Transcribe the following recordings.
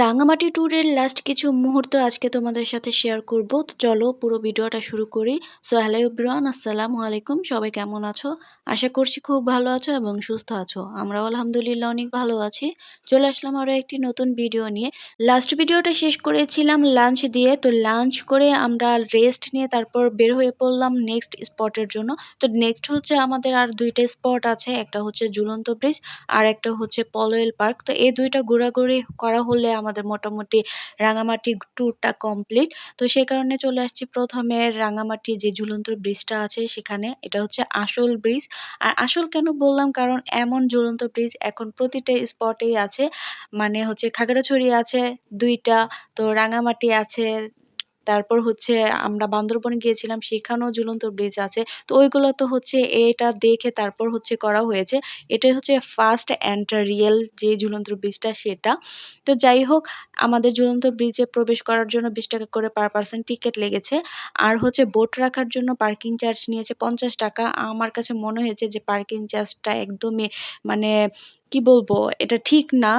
রাঙামাটি ট্যুরের লাস্ট কিছু মুহূর্ত আজকে তোমাদের সাথে শেয়ার করব। তো চলো পুরো ভিডিওটা শুরু করি। সো হ্যালো এভরিওয়ান আসসালামু আলাইকুম। সবাই কেমন আছো? আশা করছি খুব ভালো আছো এবং সুস্থ আছো। আমরাও আলহামদুলিল্লাহ অনেক ভালো আছি। চলে আসলাম আরও একটি নতুন ভিডিও নিয়ে। লাস্ট ভিডিওটা শেষ করেছিলাম লাঞ্চ দিয়ে। তো লাঞ্চ করে আমরা রেস্ট নিয়ে তারপর বের হয়ে পড়লাম নেক্সট স্পটের জন্য। তো নেক্সট হচ্ছে আমাদের আর দুইটা স্পট আছে। একটা হচ্ছে ঝুলন্ত ব্রিজ আর একটা হচ্ছে পলোয়েল পার্ক তো এই দুইটা ঘোরাঘুরি করা হলে আমাদের মোটামুটি রাঙামাটি ট্যুরটা কমপ্লিট তো সেই কারণে চলে আসছি প্রথমে রাঙামাটি যে ঝুলন্ত ব্রিজটা আছে সেখানে। এটা হচ্ছে আসল ব্রিজ আর আসল কেন বললাম? কারণ এমন ঝুলন্ত ব্রিজ এখন প্রতিটা স্পটেই আছে। মানে হচ্ছে খাগড়াছড়ি আছে দুইটা, তো রাঙামাটি আছে তারপর হচ্ছে আমরা বান্দরবনে গিয়েছিলাম, সেখানেও ঝুলন্ত ব্রিজ আছে। তো ওইগুলো তো হচ্ছে এটা দেখে তারপর হচ্ছে করা হয়েছে। এটাই হচ্ছে ফার্স্ট অ্যান্ড রিয়েল যে ঝুলন্ত ব্রিজটা সেটা। তো যাই হোক, আমাদের ঝুলন্ত ব্রিজে প্রবেশ করার জন্য বিশ টাকা করে পার পার্সন টিকিট লেগেছে। আর হচ্ছে বোট রাখার জন্য পার্কিং চার্জ নিয়েছে পঞ্চাশ টাকা। আমার কাছে মনে হয়েছে যে পার্কিং চার্জটা একদমই মানে কি বলব? এটা ঠিক না।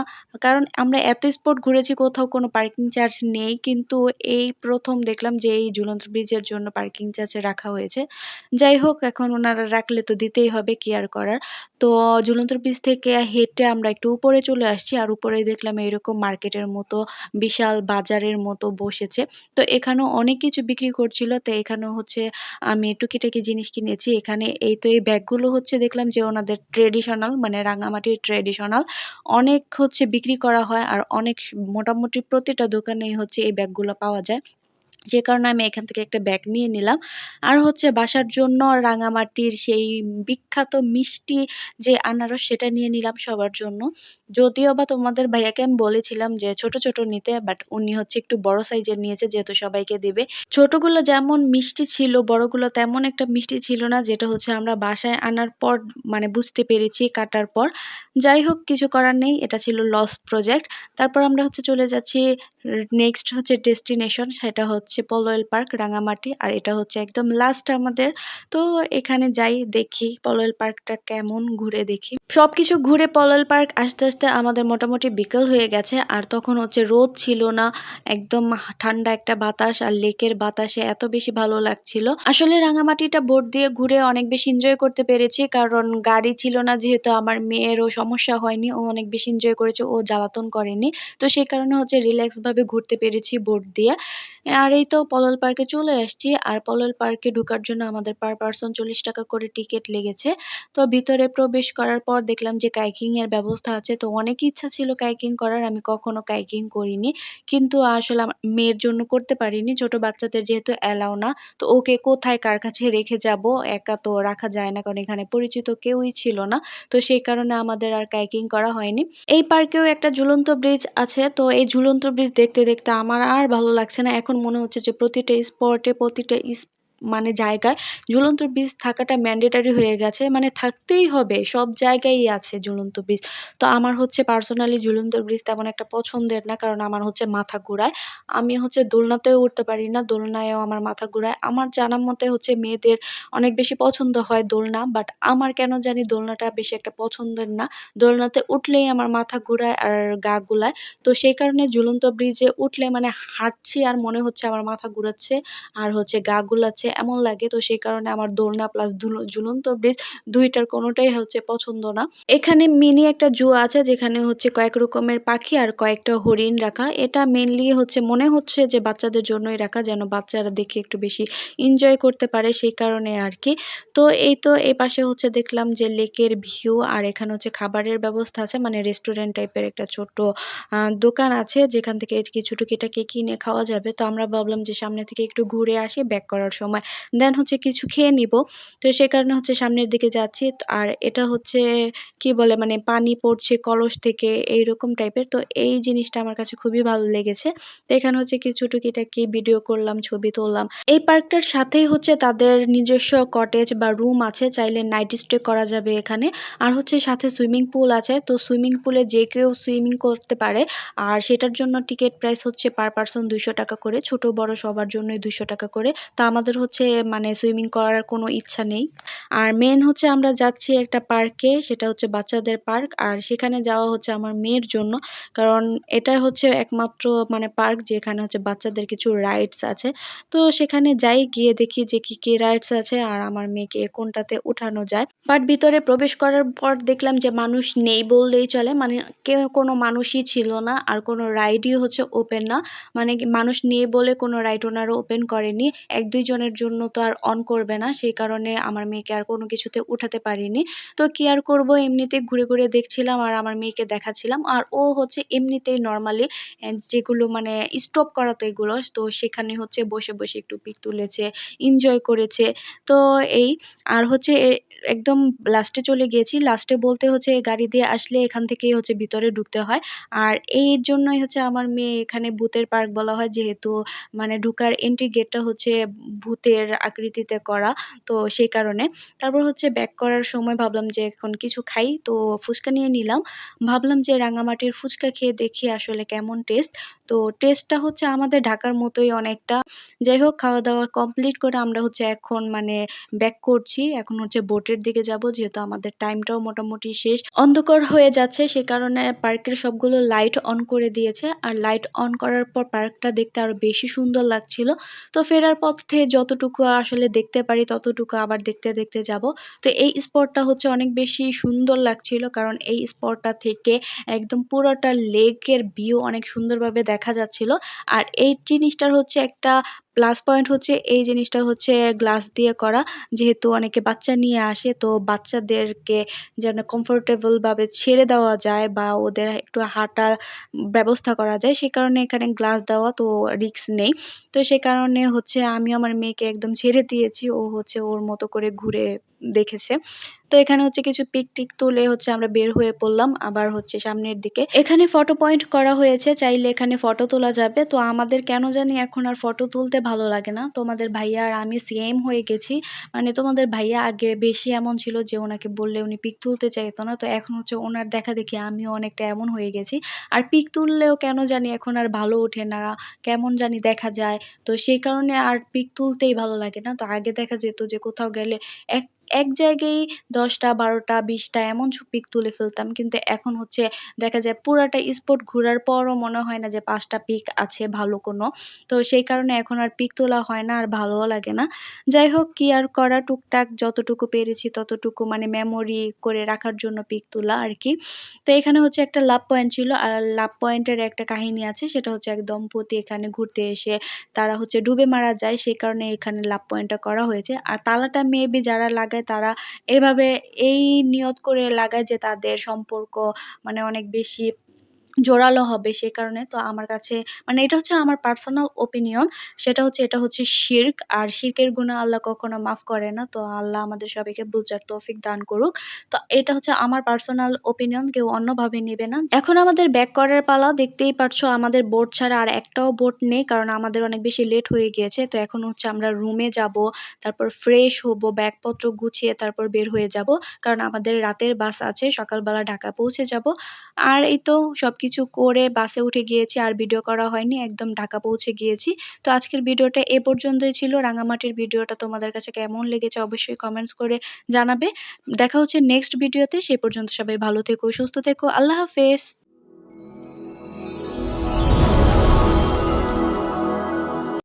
কারণ আমরা এত স্পট ঘুরেছি, কোথাও কোনো পার্কিং চার্জ নেই। কিন্তু এই প্রথম দেখলাম যে এই ঝুলন্ত ব্রিজের জন্য পার্কিং চার্জ রাখা হয়েছে। যাই হোক, এখন ওনারা রাখলে তো দিতেই হবে, কি আর করার? তো ঝুলন্ত ব্রিজ থেকে হেঁটে আমরা একটু উপরে চলে আসছি। আর উপরে দেখলাম এরকম মার্কেটের মতো, বিশাল বাজারের মতো বসেছে। তো এখানেও অনেক কিছু বিক্রি করছিল। তো এখানেও হচ্ছে আমি টুকিটাকি জিনিস কিনেছি। এখানে এই তো এই ব্যাগগুলো হচ্ছে, দেখলাম যে ওনাদের ট্রেডিশনাল মানে রাঙামাটির ট্রেডিশনাল অনেক হচ্ছে বিক্রি করা হয় আর অনেক মোটামুটি প্রতিটা দোকানেই হচ্ছে এই ব্যাগগুলো পাওয়া যায়। যে কারণে আমি এখান থেকে একটা ব্যাগ নিয়ে নিলাম। আর হচ্ছে বাসার জন্য রাঙামাটির সেই বিখ্যাত মিষ্টি যে আনারস সেটা নিয়ে নিলাম সবার জন্য। যদিও বা তোমাদের ভাইয়াকে আমি বলেছিলাম যে ছোট ছোট নিতে বাট উনি হচ্ছে একটু বড় সাইজের নিয়েছে যেহেতু সবাইকে দেবে। ছোটগুলো যেমন মিষ্টি ছিল, বড়গুলো তেমন একটা মিষ্টি ছিল না, যেটা হচ্ছে আমরা বাসায় আনার পর মানে বুঝতে পেরেছি কাটার পর। যাই হোক, কিছু করার নেই, এটা ছিল লস প্রজেক্ট তারপর আমরা হচ্ছে চলে যাচ্ছি নেক্সট হচ্ছে ডেস্টিনেশন সেটা হচ্ছে পলোয়েল পার্ক রাঙামাটি, আর এটা হচ্ছে একদম লাস্ট আমাদের। তো এখানে যাই, দেখি পলোয়েল পার্কটা কেমন, ঘুরে দেখি। সবকিছু ঘুরে পলোয়েল পার্ক আস্তে আস্তে আমাদের মোটামুটি বিকেল হয়ে গেছে, আর তখন হচ্ছে রোদ ছিল না, একদম ঠান্ডা একটা বাতাস, আর লেকের বাতাসে এত বেশি ভালো লাগছিল। আসলে রাঙামাটিটা বোট দিয়ে ঘুরে অনেক বেশি এনজয় করতে পেরেছি, কারণ গাড়ি ছিল না, যেহেতু আমার মেয়েরও সমস্যা হয়নি, ও অনেক বেশি এনজয় করেছে, ও জ্বালাতন করেনি। তো সেই কারণে হচ্ছে রিল্যাক্স ভাবে ঘুরতে পেরেছি বোট দিয়ে। আর এই তো পলল পার্কে চলে আসছি। আর পলল পার্কে ঢোকার জন্য আমাদের পার পার্সন চল্লিশ টাকা করে টিকিট লেগেছে। তো ভিতরে প্রবেশ করার পর দেখলাম যে কাইকিং এর ব্যবস্থা আছে। তো অনেক ইচ্ছা ছিল কাইকিং করার, আমি কখনো কাইকিং করিনি। কিন্তু আসলে মেয়ের জন্য করতে পারিনি। ছোট বাচ্চাদের যেহেতু অ্যালাউ না, তো ওকে কোথায়, কার কাছে রেখে যাব, একা তো রাখা যায় না। কারণ এখানে পরিচিত কেউই ছিল না। তো সেই কারণে আমাদের আর কাইকিং করা হয়নি। এই পার্কেও একটা ঝুলন্ত ব্রিজ আছে। তো এই ঝুলন্ত ব্রিজ দেখতে দেখতে আমার আর ভালো লাগছে না। এখন মনে হচ্ছে যে প্রতিটা স্পটে প্রতিটা মানে জায়গায় ঝুলন্ত ব্রিজ থাকাটা ম্যান্ডেটারি হয়ে গেছে মানে থাকতেই হবে, সব জায়গায়ই আছে ঝুলন্ত ব্রিজ তো আমার হচ্ছে পার্সোনালি ঝুলন্ত ব্রিজ তেমন একটা পছন্দের না, কারণ আমার হচ্ছে মাথা ঘুরায়। আমি হচ্ছে দোলনাতেও উঠতে পারি না, দোলনায়ও আমার মাথা ঘুরায়। আমার জানার মতে হচ্ছে মেয়েদের অনেক বেশি পছন্দ হয় দোলনা বাট আমার কেন জানি দোলনাটা বেশি একটা পছন্দের না। দোলনাতে উঠলেই আমার মাথা ঘুরায় আর গা গুলায়। তো সেই কারণে ঝুলন্ত ব্রিজে উঠলে মানে হাঁটছি আর মনে হচ্ছে আমার মাথা ঘুরাচ্ছে, আর হচ্ছে গা গুলাচ্ছে। এমন লাগে। তো সেই কারণে আমার দোলনা প্লাস ঝুলন্ত ব্রিজ দুইটার কোনোটাই হচ্ছে পছন্দ না। এখানে মিনি একটা জু আছে যেখানে হচ্ছে কয়েক রকমের পাখি আর কয়েকটা হরিণ রাখা। এটা মেনলি হচ্ছে মনে হচ্ছে যে বাচ্চাদের জন্যই রাখা যেন বাচ্চারা দেখে একটু বেশি এনজয় করতে পারে সেই কারণে আর কি তো এই তো এই পাশে হচ্ছে দেখলাম যে লেকের ভিউ আর এখানে হচ্ছে খাবারের ব্যবস্থা আছে। মানে রেস্টুরেন্ট টাইপের একটা ছোট দোকান আছে যেখান থেকে কিছু টুকিটাকি কিনে খাওয়া যাবে। তো আমরা ভাবলাম যে সামনে থেকে একটু ঘুরে আসি ব্যাক করার সময়। দেন হচ্ছে কিছু খেয়ে নিব। তো সে কারণে হচ্ছে সামনের দিকে যাচ্ছি। আর এটা হচ্ছে কি বলে মানে পানি পড়ছে কলস থেকে, এইরকম টাইপের। তো এই জিনিসটা আমার কাছে খুবই ভালো লেগেছে। তো এখানে হচ্ছে কিছু টুকিটাকি ভিডিও করলাম, ছবি তুললাম। এই পার্কটার সাথেই হচ্ছে তাদের নিজস্ব কটেজ বা রুম আছে। চাইলে নাইট স্টে করা যাবে এখানে। আর হচ্ছে সাথে সুইমিং পুল আছে। তো সুইমিং পুলে যে কেউ সুইমিং করতে পারে। আর সেটার জন্য টিকিট প্রাইস হচ্ছে পার পার্সন দুইশো টাকা করে। ছোট, বড় সবার জন্যই দুইশো টাকা করে। তো আমাদের হচ্ছে মানে সুইমিং করার কোনো ইচ্ছা নেই। আর মেন হচ্ছে আমরা যাচ্ছি একটা পার্কে সেটা হচ্ছে বাচ্চাদের পার্ক আর সেখানে যাওয়া হচ্ছে আমার মেয়ের জন্য। কারণ এটা হচ্ছে একমাত্র মানে পার্ক যেখানে হচ্ছে বাচ্চাদের কিছু রাইডস আছে। তো সেখানে যাই, গিয়ে দেখি যে কি কি রাইডস আছে, আর আমার মেয়েকে কোনটাতে উঠানো যায়। বাট ভিতরে প্রবেশ করার পর দেখলাম যে মানুষ নেই বললেই চলে। মানে কেউ, কোনো মানুষই ছিল না, আর কোনো রাইডই হচ্ছে ওপেন না। মানে মানুষ নেই বলে কোনো রাইড ওনারা ওপেন করেনি। এক দুই জনের জন্য তো আর অন করবে না। সেই কারণে আমার মেয়েকে আর কোনো কিছুতে উঠাতে পারিনি। তো কি আর করব? এমনিতে ঘুরে ঘুরে দেখছিলাম আর আমার মেয়েকে দেখাচ্ছিলাম। আর ও হচ্ছে এমনিতেই নর্মালি যেগুলো মানে স্টপ করা তো এগুলো। তো সেখানে হচ্ছে বসে বসে একটু পিক তুলেছে এনজয় করেছে। তো এই, আর হচ্ছে একদম লাস্টে চলে গিয়েছি। লাস্টে বলতে হচ্ছে গাড়ি দিয়ে আসলে এখান থেকেই হচ্ছে ভিতরে ঢুকতে হয়। আর এই জন্যই হচ্ছে আমার মেয়ে এখানে ভূতের পার্ক বলা হয়। যেহেতু মানে ঢুকার এন্ট্রি গেটটা হচ্ছে ভূতের আকৃতিতে করা, তো সেই কারণে। তারপর হচ্ছে ব্যাক করার সময় ভাবলাম যে এখন কিছু খাই, তো ফুচকা নিয়ে নিলাম। ভাবলাম যে রাঙামাটির ফুচকা খেয়ে দেখি আসলে কেমন টেস্ট তো টেস্টটা হচ্ছে আমাদের ঢাকার মতোই অনেকটা। যাই হোক, খাওয়া দাওয়া কমপ্লিট করে আমরা হচ্ছে এখন মানে ব্যাক করছি। এখন হচ্ছে বোটের দিকে যাব, যেহেতু আমাদের টাইমটাও মোটামুটি শেষ। অন্ধকার হয়ে যাচ্ছে, সে কারণে পার্কের সবগুলো লাইট অন করে দিয়েছে। আর লাইট অন করার পর পার্কটা দেখতে আরও বেশি সুন্দর লাগছিল। তো ফেরার পথে যতটুকু আসলে দেখতে পারি, ততটুকু আবার দেখতে দেখতে যাব। তো এই স্পটটা হচ্ছে অনেক বেশি সুন্দর লাগছিল, কারণ এই স্পটটা থেকে একদম পুরোটা লেকের ভিউ অনেক সুন্দরভাবে দেখা যাচ্ছিল। আর এই জিনিসটার হচ্ছে একটা প্লাস পয়েন্ট হচ্ছে, এই জিনিসটা হচ্ছে গ্লাস দিয়ে করা। যেহেতু অনেকে বাচ্চা নিয়ে আসে, তো বাচ্চাদেরকে যেন কমফোর্টেবল ভাবে ছেড়ে দেওয়া যায় বা ওদের একটু হাঁটার ব্যবস্থা করা যায়, সে কারণে এখানে গ্লাস দেওয়া তো রিস্ক নেই। তো সে কারণে হচ্ছে আমি আমার মেয়েকে একদম ছেড়ে দিয়েছি, ও হচ্ছে ওর মতো করে ঘুরে দেখেছে। তো এখানে হচ্ছে কিছু পিক টিক তুলে হচ্ছে আমরা বের হয়ে পড়লাম, আবার হচ্ছে সামনের দিকে। এখানে ফটো পয়েন্ট করা হয়েছে, চাইলে এখানে ফটো তোলা যাবে। তো আমাদের কেন জানি এখন আর ফটো তুলতে ভালো লাগে না। তোমাদের ভাইয়া আর আমি সেম হয়ে গেছি। মানে তোমাদের ভাইয়া আগে বেশি এমন ছিল যে ওনাকে বললে উনি পিক তুলতে চাইতো না। তো এখন হচ্ছে ওনার দেখা দেখি আমিও অনেকটা এমন হয়ে গেছি। আর পিক তুললেও কেন জানি এখন আর ভালো ওঠে না। কেমন জানি দেখা যায়। তো সেই কারণে আর পিক তুলতেই ভালো লাগে না। তো আগে দেখা যেত যে কোথাও গেলে এক এক জায়গায় দশটা, বারোটা, বিশটা এমন পিক তুলে ফেলতাম। কিন্তু এখন হচ্ছে দেখা যায় পুরাটা স্পট ঘোরার পরও মনে হয় না যে পাঁচটা পিক আছে ভালো কোনো। তো সেই কারণে এখন আর পিক তোলা হয় না, আর ভালোও লাগে না। যাই হোক, কি আর করা, টুকটাক যতটুকু পেরেছি ততটুকু মানে মেমোরি করে রাখার জন্য পিক তোলা আর কি। তো এখানে হচ্ছে একটা লাভ পয়েন্ট ছিল, আর লাভ পয়েন্টের একটা কাহিনী আছে, সেটা হচ্ছে এক দম্পতি এখানে ঘুরতে এসে তারা হচ্ছে ডুবে মারা যায়, সেই কারণে এখানে লাভ পয়েন্টটা করা হয়েছে। আর তালাটা মেবি যারা লাগায় তারা এভাবে এই নিয়ত করে লাগায় যে তাদের সম্পর্ক মানে অনেক বেশি জোরালো হবে সে কারণে। তো আমার কাছে মানে এটা হচ্ছে আমার পার্সোনাল ওপিনিয়ন সেটা হচ্ছে, এটা হচ্ছে শির্ক আর শির্কের গুণা আল্লাহ কখনো মাফ করে না। তো আল্লাহ আমাদের সবাইকে বুঝার তৌফিক দান করুক। তো এটা হচ্ছে আমার পার্সোনাল ওপিনিয়ন কেউ অন্যভাবে নেবে না। এখন আমাদের ব্যাক করার পালা, দেখতেই পারছ আমাদের বোট ছাড়া আর একটাও বোট নেই, কারণ আমাদের অনেক বেশি লেট হয়ে গিয়েছে। তো এখন হচ্ছে আমরা রুমে যাব, তারপর ফ্রেশ হব, ব্যাগপত্র গুছিয়ে তারপর বের হয়ে যাব। কারণ আমাদের রাতের বাস আছে, সকালবেলা ঢাকা পৌঁছে যাব। আর এই তো সবকিছু করে বাসে উঠে গিয়েছি, আর ভিডিও করা হয়নি, একদম ঢাকা পৌঁছে গিয়েছি। তো আজকের ভিডিওটা এ পর্যন্তই ছিল। রাঙামাটির ভিডিওটা তোমাদের কাছে কেমন লেগেছে অবশ্যই কমেন্টস করে জানাবে। দেখা হচ্ছে নেক্সট ভিডিওতে সে পর্যন্ত সবাই ভালো থেকো, সুস্থ থেকো। আল্লাহ হাফেজ।